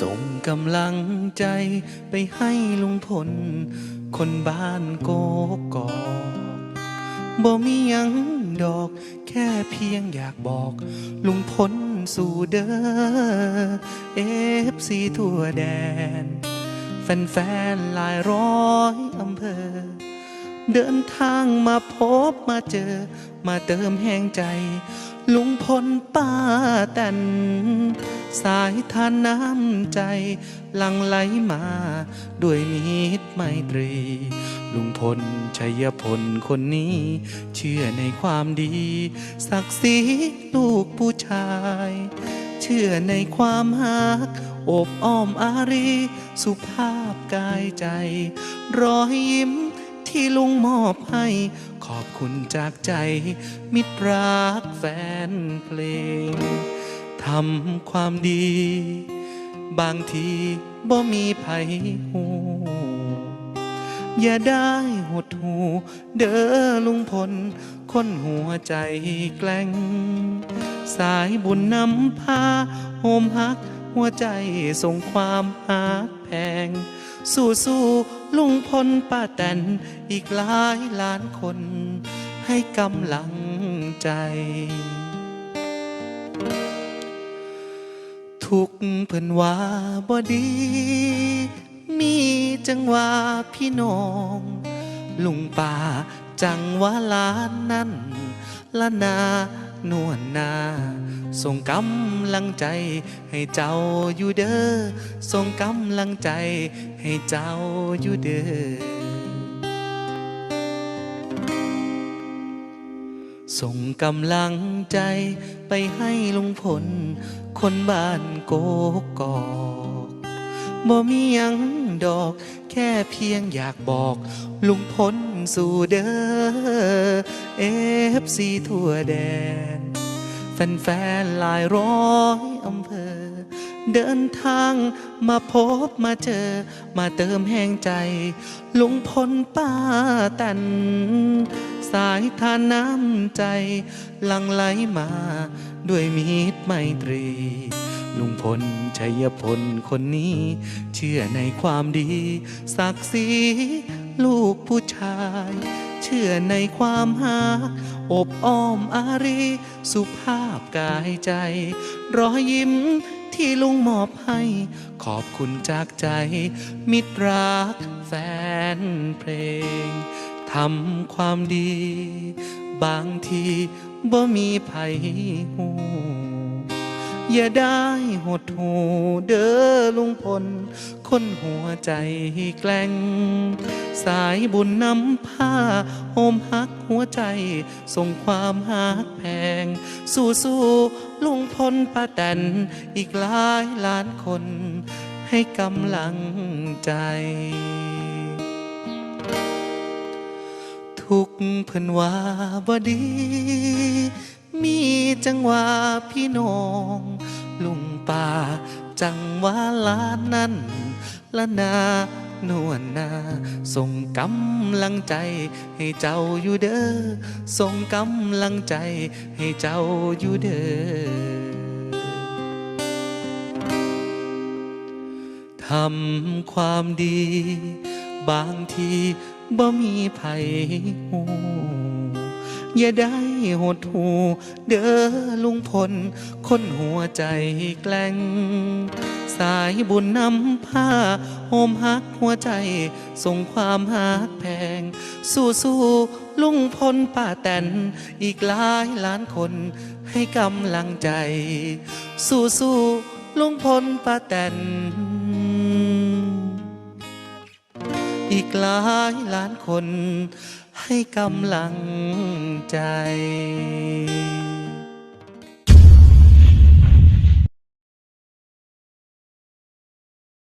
ส่งกำลังใจไปให้ลุงพล คนบ้านโกกอกบ่มียังดอก แค่เพียงอยากบอก ลุงพลสู่เด้อเอฟซีทั่วแดน แฟนๆหลายร้อยอำเภอ เดินทางมาพบมาเจอ มาเติมแห่งใจ ลุงพลป้าแตน สายทานน้ำใจหลังไหลมา ด้วยมิตรไมตรี ลุงพลชัยพลคนนี้ เชื่อในความดี ศักดิ์ศรีลูกผู้ชาย เชื่อในความหักอบอ้อมอารี สุภาพกายใจ รอยยิ้มที่ลุงมอบให้ ขอบคุณจากใจ มิตรรักแฟนเพลง ทำความดี บางทีบ่มีไผหูอย่าได้หดหูเด้อลุงพล คนหัวใจแกล้ง สายบุญนำพาโฮมฮัก หัวใจส่งความหักแพง สู้สู้ลุงพลป้าแตนอีกหลายล้านคน ให้กำลังใจ ทุกเพิ่นว่าบ่ดี มีจังว่าพี่น้อง ลุงป่าจังว่าลานนั้นละนานวลนา ส่งกำลังใจให้เจ้าอยู่เด้อ ส่งกำลังใจให้เจ้าอยู่เด้อ ส่งกำลังใจไปให้ลุงพล คนบ้านโกกอกบ่มียังดอก แค่เพียงอยากบอก ลุงพลสู่เด้อเอฟซีทั่วแดน แฟนๆหลายร้อยอำเภอ เดินทางมาพบมาเจอ มาเติมแห่งใจ ลุงพลป้าตัน สายทานน้ำใจ หลังไหลมาด้วยมิตรไมตรี ลุงพลชัยพลคนนี้ เชื่อในความดี ศักดิ์ศรีลูกผู้ชาย เชื่อในความหักอบอ้อมอารี สุภาพกายใจ รอยยิ้ม ที่ลุงมอบให้ ขอบคุณจากใจ มิตรรักแฟนเพลงทำความดี บางทีบ่มีไผหูอย่าได้ หดหูเด้อลุงพล คนหัวใจแกล้ง สายบุญนำผ้าโฮมฮักหัวใจ ส่งความฮักแพง สู้สู้ลุงพลป้าแตนอีกหลายล้านคน ให้กำลังใจทุกเพิ่นว่าบ่ดี มีจังหว่าพี่น้อง ลุงป่า จังว่าลานนั้นละนานวลนา ส่งกำลังใจให้เจ้าอยู่เด้อ ส่งกำลังใจให้เจ้าอยู่เด้อทำความดี บางทีบ่มีไผหู อย่าได้หดหูเด้อลุงพล คนหัวใจแกล้งสายบุญนำผ้าโฮมฮักหัวใจ ส่งความฮักแพง สู้สู้ลุงพลป้าแตน อีกหลายล้านคนให้กำลังใจ สู้สู้ลุงพลป้าแตน อีกหลายล้านคน ให้กำลังใจ